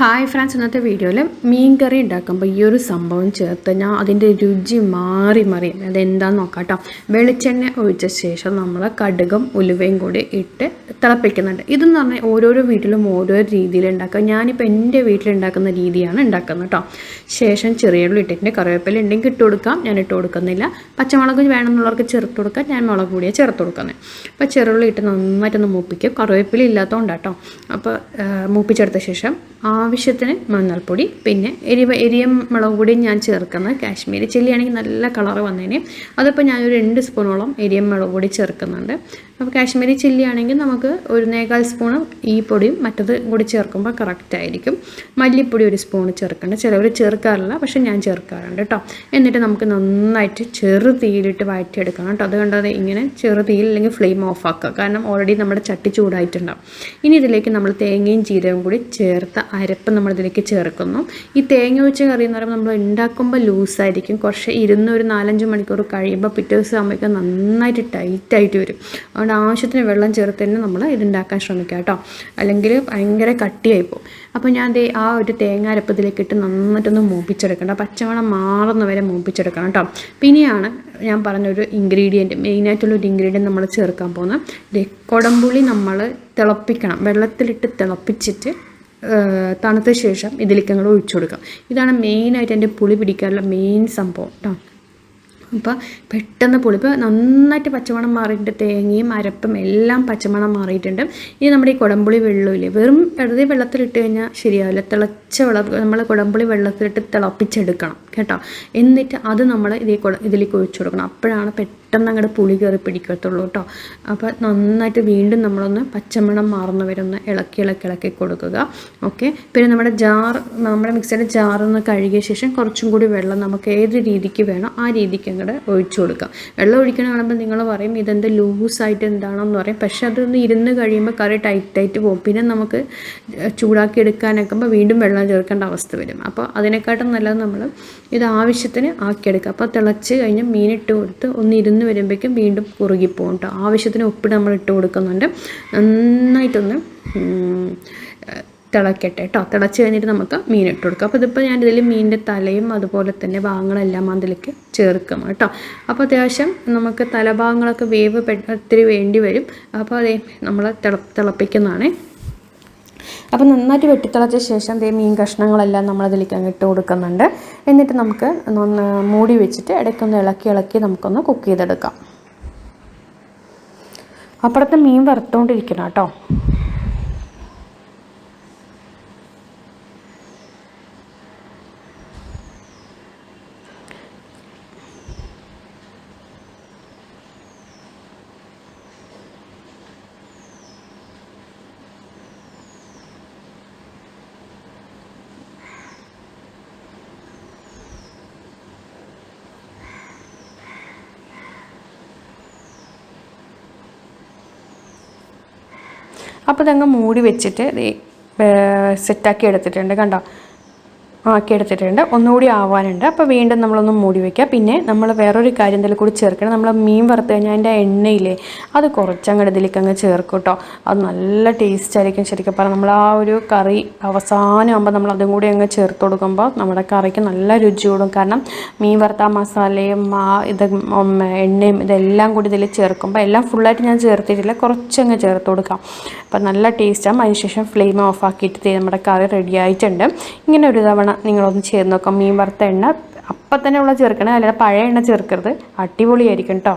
Hi friends ഇന്നത്തെ വീഡിയോയിൽ മീൻ കറി ഉണ്ടാക്കുമ്പോൾ ഈ ഒരു സംഭവം ചേർത്ത് ഞാൻ അതിന്റെ രുചി മാറി മാറി. അതെന്താന്ന് നോക്കാം കേട്ടോ വെളിച്ചെണ്ണ ഒഴിച്ച ശേഷം നമ്മൾ കടുകും ഉലുവയും കൂടി ഇട്ട് തിളപ്പിക്കുന്നുണ്ട്. ഇതെന്ന് പറഞ്ഞാൽ ഓരോരോ വീട്ടിലും ഓരോ രീതിയിൽ ഉണ്ടാക്കുക ഞാനിപ്പോൾ എന്റെ വീട്ടിലുണ്ടാക്കുന്ന രീതിയാണ് ഉണ്ടാക്കുന്നത് കേട്ടോ ശേഷം ചെറിയ ഉള്ളി ഇട്ടിട്ട് കറിവേപ്പില ഉണ്ടെങ്കിൽ ഇട്ട് കൊടുക്കാം. ഞാൻ ഇട്ട് കൊടുക്കുന്നില്ല. പച്ചമുളക് വേണമെന്നുള്ളവർക്ക് ചേർത്ത് കൊടുക്കാം. ഞാൻ മുളക് പൊടിയാണ് ചേർത്ത് കൊടുക്കുന്നത് അപ്പോൾ ചെറുള്ളി ഇട്ട് നന്നായിട്ടൊന്ന് മൂപ്പിക്കും. കറിവേപ്പില ഇല്ലാത്തതുകൊണ്ടാട്ടോ അപ്പോൾ മൂപ്പിച്ചെടുത്ത ശേഷം ആവശ്യത്തിന് മഞ്ഞൾപ്പൊടി പിന്നെ എരിവ എരിയ മുളക് പൊടിയും ഞാൻ ചേർക്കുന്നത് കാശ്മീരി ചില്ലി ആണെങ്കിൽ നല്ല കളർ വന്നതിന് അതിപ്പോൾ ഞാനൊരു രണ്ട് സ്പൂണോളം എരിയ മുളക് പൊടി ചേർക്കുന്നുണ്ട്. അപ്പോൾ കാശ്മീരി ചില്ലി ആണെങ്കിൽ നമുക്ക് ഒരു നേകാൽ സ്പൂണ് ഈ പൊടിയും മറ്റത് കൂടി ചേർക്കുമ്പോൾ കറക്റ്റ് ആയിരിക്കും. മല്ലിപ്പൊടി ഒരു സ്പൂൺ ചേർക്കേണ്ട. ചിലവർ ചേർക്കാറില്ല പക്ഷേ ഞാൻ ചേർക്കാറുണ്ട് കേട്ടോ. എന്നിട്ട് നമുക്ക് നന്നായിട്ട് ചെറു തീയിലിട്ട് വഴറ്റിയെടുക്കണം കേട്ടോ. അതുകൊണ്ടത് ഇങ്ങനെ ചെറു തീയിൽ അല്ലെങ്കിൽ ഫ്ലെയിം ഓഫ് ആക്കുക. കാരണം ഓൾറെഡി നമ്മുടെ ചട്ടി ചൂടായിട്ടുണ്ടാവും. ഇനി ഇതിലേക്ക് നമ്മൾ തേങ്ങയും ജീരകവും കൂടി ചേർത്ത അരപ്പ് നമ്മളിതിലേക്ക് ചേർക്കുന്നു. ഈ തേങ്ങ ഒഴിച്ച കറി എന്ന് പറയുമ്പോൾ നമ്മൾ ഉണ്ടാക്കുമ്പോൾ ലൂസായിരിക്കും കുറച്ച് ഇരുന്ന് ഒരു നാലഞ്ച് മണിക്കൂർ കഴിയുമ്പോൾ പിറ്റേ ദിവസം ആകുമ്പോഴേക്കും നന്നായിട്ട് ടൈറ്റായിട്ട് വരും. ആവശ്യത്തിന് വെള്ളം ചേർത്ത് തന്നെ നമ്മൾ ഇതുണ്ടാക്കാൻ ശ്രമിക്കുക കേട്ടോ. അല്ലെങ്കിൽ ഭയങ്കര കട്ടിയായി പോകും. അപ്പോൾ ഞാൻ ദേ ആ ഒരു തേങ്ങാരപ്പത്തിലേക്ക് ഇട്ട് നന്നായിട്ടൊന്ന് മൂപ്പിച്ചെടുക്കണം. പച്ചമണം മാറുന്ന വരെ മൂപ്പിച്ചെടുക്കണം കേട്ടോ. പിന്നെയാണ് ഞാൻ പറഞ്ഞൊരു ഇൻഗ്രീഡിയന്റ് മെയിനായിട്ടുള്ളൊരു ഇൻഗ്രീഡിയന്റ് നമ്മൾ ചേർക്കാൻ പോകുന്നത്. കൊടംപുളി നമ്മൾ തിളപ്പിക്കണം. വെള്ളത്തിലിട്ട് തിളപ്പിച്ചിട്ട് തണുത്ത ശേഷം ഇതിലേക്ക് അങ്ങോട്ട് ഒഴിച്ചു കൊടുക്കാം ഇതാണ് മെയിനായിട്ട് എന്റെ പുളി പിടിക്കാനുള്ള മെയിൻ സംഭവം കേട്ടോ. അപ്പോൾ പെട്ടെന്ന് പുളി നന്നായിട്ട് പച്ചമണം മാറിയിട്ടുണ്ട്. തേങ്ങയും അരപ്പും എല്ലാം പച്ചമണം മാറിയിട്ടുണ്ട്. ഇനി നമ്മുടെ ഈ കുടംപുളി വെള്ളമില്ലേ വെറും വെറുതെ വെള്ളത്തിലിട്ട് കഴിഞ്ഞാൽ ശരിയാവില്ല. തിളച്ച വെള്ളം നമ്മൾ കുടംപുളി വെള്ളത്തിലിട്ട് തിളപ്പിച്ചെടുക്കണം. കേട്ടോ? എന്നിട്ട് അത് നമ്മൾ ഇതേ ഇതിലേക്ക് ഒഴിച്ചു കൊടുക്കണം. അപ്പോഴാണ് പെട്ടെന്ന് അങ്ങോട്ട് പുളി കയറി പിടിക്കത്തുള്ളൂ കേട്ടോ. അപ്പോൾ നന്നായിട്ട് വീണ്ടും നമ്മളൊന്ന് പച്ചമണം മാറുന്ന വരെ ഒന്ന് ഇളക്കി ഇളക്കി ഇളക്കി കൊടുക്കുക. ഓക്കെ പിന്നെ നമ്മുടെ ജാർ നമ്മുടെ മിക്സിയുടെ ജാറൊന്ന് കഴുകിയ ശേഷം കുറച്ചും കൂടി വെള്ളം നമുക്ക് ഏത് രീതിക്ക് വേണോ ആ രീതിക്ക് അങ്ങോട്ട് ഒഴിച്ചു കൊടുക്കാം വെള്ളം ഒഴിക്കണ കാണുമ്പോൾ നിങ്ങൾ പറയും ഇതെന്ത് ലൂസായിട്ട് എന്താണെന്ന് പറയും. പക്ഷെ അതൊന്ന് ഇരുന്ന് കഴിയുമ്പോൾ കറി ടൈറ്റായിട്ട് പോകും. പിന്നെ നമുക്ക് ചൂടാക്കി എടുക്കാനൊക്കെ വീണ്ടും വെള്ളം ചേർക്കേണ്ട അവസ്ഥ വരും. അപ്പോൾ അതിനെക്കാട്ടും നല്ലത് നമ്മൾ ഇത് ആവശ്യത്തിന് ആക്കിയെടുക്കുക. അപ്പോൾ തിളച്ച് കഴിഞ്ഞ് മീനിട്ട് കൊടുത്ത് ഒന്ന് ഇരുന്ന് വരുമ്പോഴേക്കും വീണ്ടും കുറുകിപ്പോകും കേട്ടോ ആവശ്യത്തിന് ഉപ്പിട്ട് നമ്മൾ ഇട്ട് കൊടുക്കുന്നുണ്ട്. നന്നായിട്ടൊന്ന് തിളക്കട്ടെ കേട്ടോ തിളച്ച് കഴിഞ്ഞിട്ട് നമുക്ക് മീൻ ഇട്ട് കൊടുക്കാം. അപ്പോൾ ഇതിപ്പോൾ ഞാൻ ഇതിൽ മീനിന്റെ തലയും അതുപോലെ തന്നെ ഭാഗങ്ങളെല്ലാം അതിലേക്ക് ചേർക്കും കേട്ടോ അപ്പോൾ അത്യാവശ്യം നമുക്ക് തലഭാഗങ്ങളൊക്കെ വേവ് ഒത്തിരി വേണ്ടി വരും. അപ്പോൾ അതേ നമ്മൾ തിള തിളപ്പിക്കുന്നതാണ്. അപ്പോൾ നന്നായിട്ട് വെട്ടിത്തിളച്ച ശേഷം ദേ മീൻ കഷ്ണങ്ങളെല്ലാം നമ്മളതിലേക്ക് അങ്ങ് ഇട്ട് കൊടുക്കുന്നുണ്ട്. എന്നിട്ട് നമുക്ക് മൂടി വെച്ചിട്ട് ഇടയ്ക്കൊന്ന് ഇളക്കി ഇളക്കി നമുക്കൊന്ന് കുക്ക് ചെയ്തെടുക്കാം. അപ്പുറത്തെ മീൻ വറുത്തുകൊണ്ടിരിക്കണം കേട്ടോ. അപ്പോൾ ഇതങ്ങ് മൂടി വെച്ചിട്ട് സെറ്റാക്കി എടുത്തിട്ടുണ്ട് കണ്ടോ? ആക്കി എടുത്തിട്ടുണ്ട് ഒന്നുകൂടി ആവാനുണ്ട്. അപ്പോൾ വീണ്ടും നമ്മളൊന്ന് മൂടി വയ്ക്കുക പിന്നെ നമ്മൾ വേറൊരു കാര്യം ഇതിൽ കൂടി ചേർക്കണം. നമ്മൾ മീൻ വറുത്ത് കഴിഞ്ഞാൽ അതിന്റെ എണ്ണയില്ലേ അത് കുറച്ചങ്ങോട്ട് ഇതിലേക്ക് അങ്ങ് ചേർക്കും കേട്ടോ. അത് നല്ല ടേസ്റ്റ് ആയിരിക്കും ശരിക്കും പറഞ്ഞാൽ നമ്മൾ ആ ഒരു കറി അവസാനമാകുമ്പോൾ നമ്മൾ അതും കൂടി അങ്ങ് ചേർത്ത് കൊടുക്കുമ്പോൾ നമ്മുടെ കറിക്ക് നല്ല രുചി കൂടും. കാരണം മീൻ വറുത്ത മസാലയും ആ ഇത് എണ്ണയും ഇതെല്ലാം കൂടി ഇതിൽ ചേർക്കുമ്പോൾ എല്ലാം ഫുള്ളായിട്ട് ഞാൻ ചേർത്തിട്ടില്ല. കുറച്ചങ്ങ് ചേർത്ത് കൊടുക്കാം. അപ്പം നല്ല ടേസ്റ്റാകും അതിനുശേഷം ഫ്ലെയിം ഓഫ് ആക്കിയിട്ട് നമ്മുടെ കറി റെഡി ആയിട്ടുണ്ട്. ഇങ്ങനെ ഒരു തവണ നിങ്ങളൊന്ന് ചേർന്ന് നോക്കാം. മീൻ വറുത്ത എണ്ണ. അപ്പം തന്നെ ഉള്ള ചേർക്കണേ അല്ലാതെ പഴയ എണ്ണ ചേർക്കരുത്. അടിപൊളിയായിരിക്കും കേട്ടോ